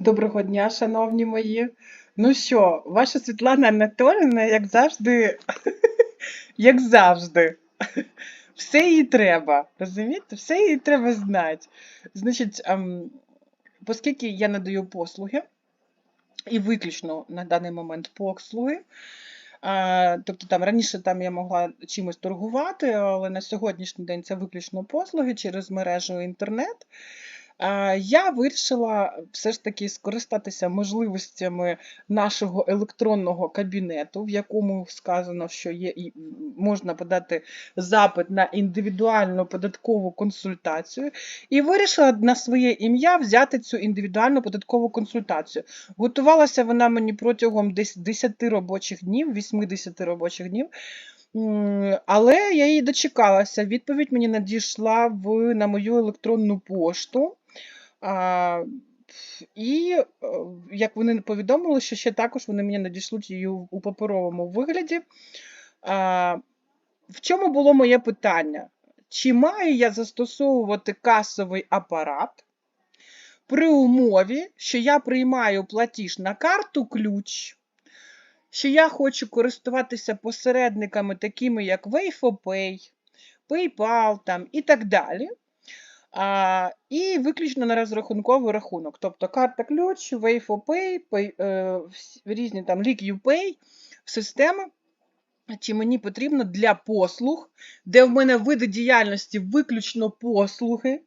Доброго дня, шановні мої. Ну що, ваша Світлана Анатоліївна, як завжди, як завжди, все їй треба, розумієте? Все їй треба знати. Значить, ем, оскільки я надаю послуги, і виключно на даний момент послуги, а, тобто там раніше там я могла чимось торгувати, але на сьогоднішній день це виключно послуги через мережу інтернет. Я вирішила все ж таки скористатися можливостями нашого електронного кабінету, в якому сказано, що є можна подати запит на індивідуальну податкову консультацію, і вирішила на своє ім'я взяти цю індивідуальну податкову консультацію. Готувалася вона мені протягом десь 10 робочих днів, 80 робочих днів. Але я її дочекалася. Відповідь мені надійшла в, на мою електронну пошту. І е, як вони повідомили, що ще також вони мені надішлють її у паперовому вигляді. В чому було моє питання? Чи маю я застосовувати касовий апарат при умові, що я приймаю платіж на карту ключ, що я хочу користуватися посередниками, такими як Wayfopay, PayPal там, і так далі. А, і виключно на розрахунковий рахунок. Тобто карта ключ, Pay, е, різні там LiquUpay, системи. Чи мені потрібно для послуг, де в мене види діяльності виключно послуги,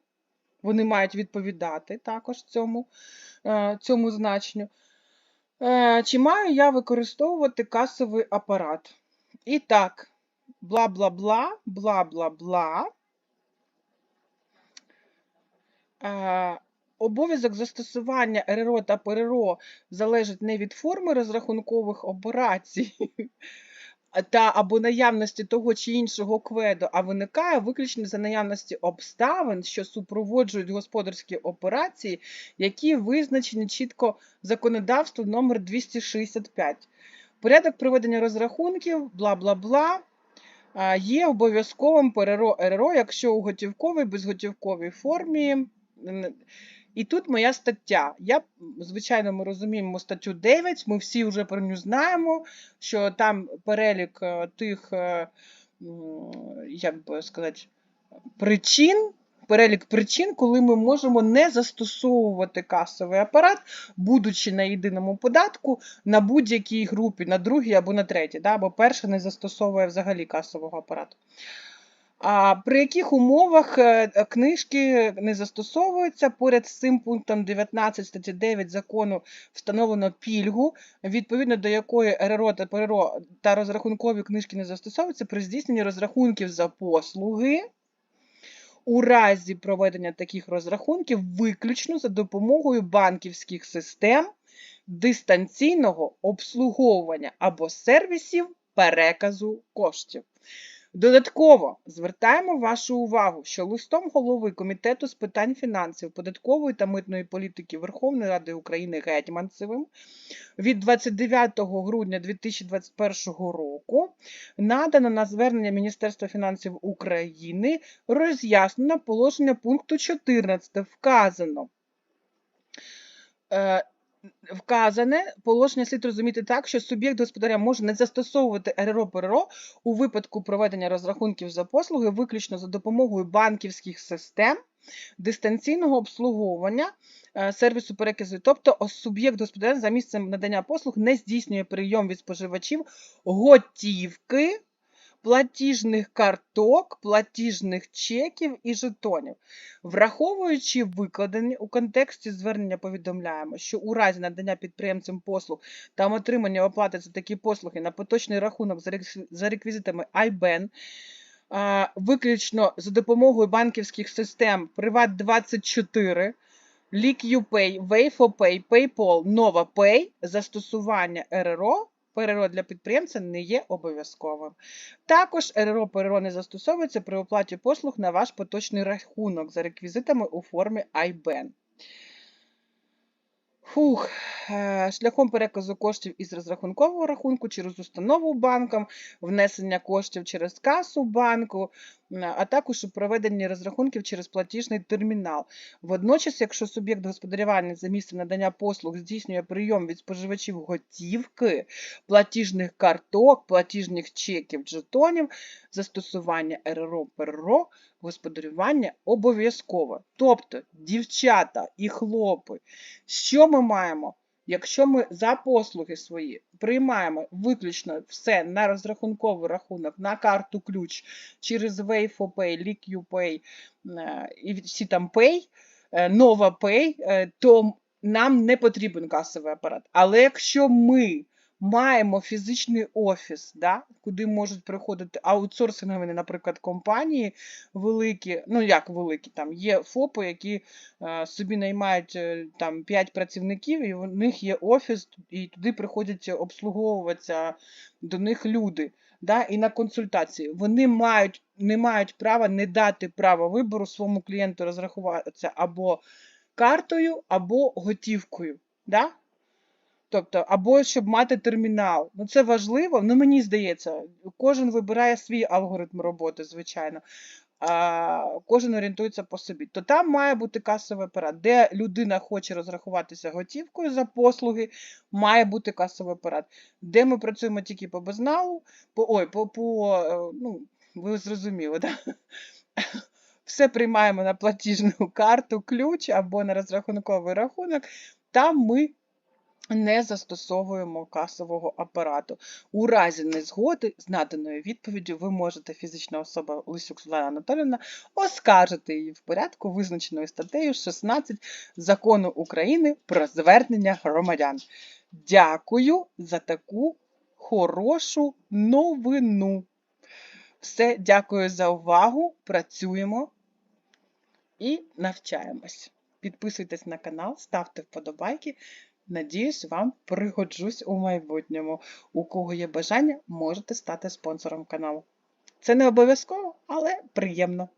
вони мають відповідати також цьому, е, цьому значенню. Е, Чи маю я використовувати касовий апарат? І так, бла-бла-бла, бла-бла-бла. Е, Обов'язок застосування РРО та ПРРО залежить не від форми розрахункових операцій та або наявності того чи іншого кведу, а виникає виключно за наявності обставин, що супроводжують господарські операції, які визначені чітко законодавством номер 265. Порядок проведення розрахунків, бла бла бла. Є обов'язковим ПРРО РРО, якщо у готівковій, безготівковій формі. І тут моя стаття. Я, звичайно, ми розуміємо статтю 9, ми всі вже про нього знаємо, що там перелік е, тих, е, як би сказати, причин, перелік причин, коли ми можемо не застосовувати касовий апарат, будучи на єдиному податку на будь-якій групі, на другій або на третій, да, бо перша не застосовує взагалі касового апарату. А при яких умовах е, книжки не застосовуються? Поряд з цим пунктом 19 статті 9 закону встановлено пільгу, відповідно до якої РРО та ПРРО та розрахункові книжки не застосовуються при здійсненні розрахунків за послуги. У разі проведення таких розрахунків виключно за допомогою банківських систем дистанційного обслуговування або сервісів переказу коштів. Додатково звертаємо вашу увагу, що листом голови Комітету з питань фінансів, податкової та митної політики Верховної Ради України Гетьманцевим від 29 грудня 2021 року надано на звернення Міністерства фінансів України роз'яснено положення пункту 14. Вказано. Вказане положення слід розуміти так, що суб'єкт господаря може не застосовувати РРО ПРО у випадку проведення розрахунків за послуги виключно за допомогою банківських систем дистанційного обслуговування е, сервісу переказу. Тобто суб'єкт господаря за місцем надання послуг не здійснює прийом від споживачів готівки, платіжних карток, платіжних чеків і жетонів. Враховуючи викладені у контексті звернення повідомляємо, що у разі надання підприємцям послуг та отримання оплати за такі послуги на поточний рахунок за реквізитами IBAN, виключно за допомогою банківських систем Privat24, LiquUpay, Wayfopay, PayPal, NovaPay, застосування РРО ПРРО для підприємця не є обов'язковим. Також РРО ПРРО не застосовується при оплаті послуг на ваш поточний рахунок за реквізитами у формі IBAN. Фух, е, шляхом переказу коштів із розрахункового рахунку через установу банком, внесення коштів через касу банку, а також у проведенні розрахунків через платіжний термінал. Водночас, якщо суб'єкт господарювання за місцем надання послуг здійснює прийом від споживачів готівки, платіжних карток, платіжних чеків, жетонів, застосування РРО, ПРРО, господарювання обов'язково. Тобто, дівчата і хлопи, що ми маємо? Якщо ми за послуги свої приймаємо виключно все на розрахунковий рахунок, на карту ключ через WayFoPay, LiquPay е, і всі там Pay, е, NovaPay, е, то нам не потрібен касовий апарат. Але якщо ми маємо фізичний офіс, да, куди можуть приходити аутсорсингові, наприклад, компанії великі, ну як великі, там є ФОПи, які е, собі наймають е, там 5 працівників, і у них є офіс, і туди приходять обслуговуватися до них люди. Да, і на консультації вони мають, не мають права не дати права вибору своєму клієнту розрахуватися або картою, або готівкою. Да? Тобто, або щоб мати термінал. Ну, це важливо. Ну, мені здається, кожен вибирає свій алгоритм роботи, звичайно. А кожен орієнтується по собі. То там має бути касовий апарат, де людина хоче розрахуватися готівкою за послуги, має бути касовий апарат. Де ми працюємо тільки по безналу, по ой, по, по е, ну, ви зрозуміли, да? Все приймаємо на платіжну карту, ключ або на розрахунковий рахунок. Там ми не застосовуємо касового апарату. У разі незгоди з наданою відповіддю ви можете фізична особа Лисюк Світлана Анатолівна оскаржити її в порядку, визначеною статтею 16 Закону України про звернення громадян. Дякую за таку хорошу новину. Все, дякую за увагу. Працюємо і навчаємось. Підписуйтесь на канал, ставте вподобайки. Надіюсь, вам пригоджусь у майбутньому. У кого є бажання, можете стати спонсором каналу. Це не обов'язково, але приємно.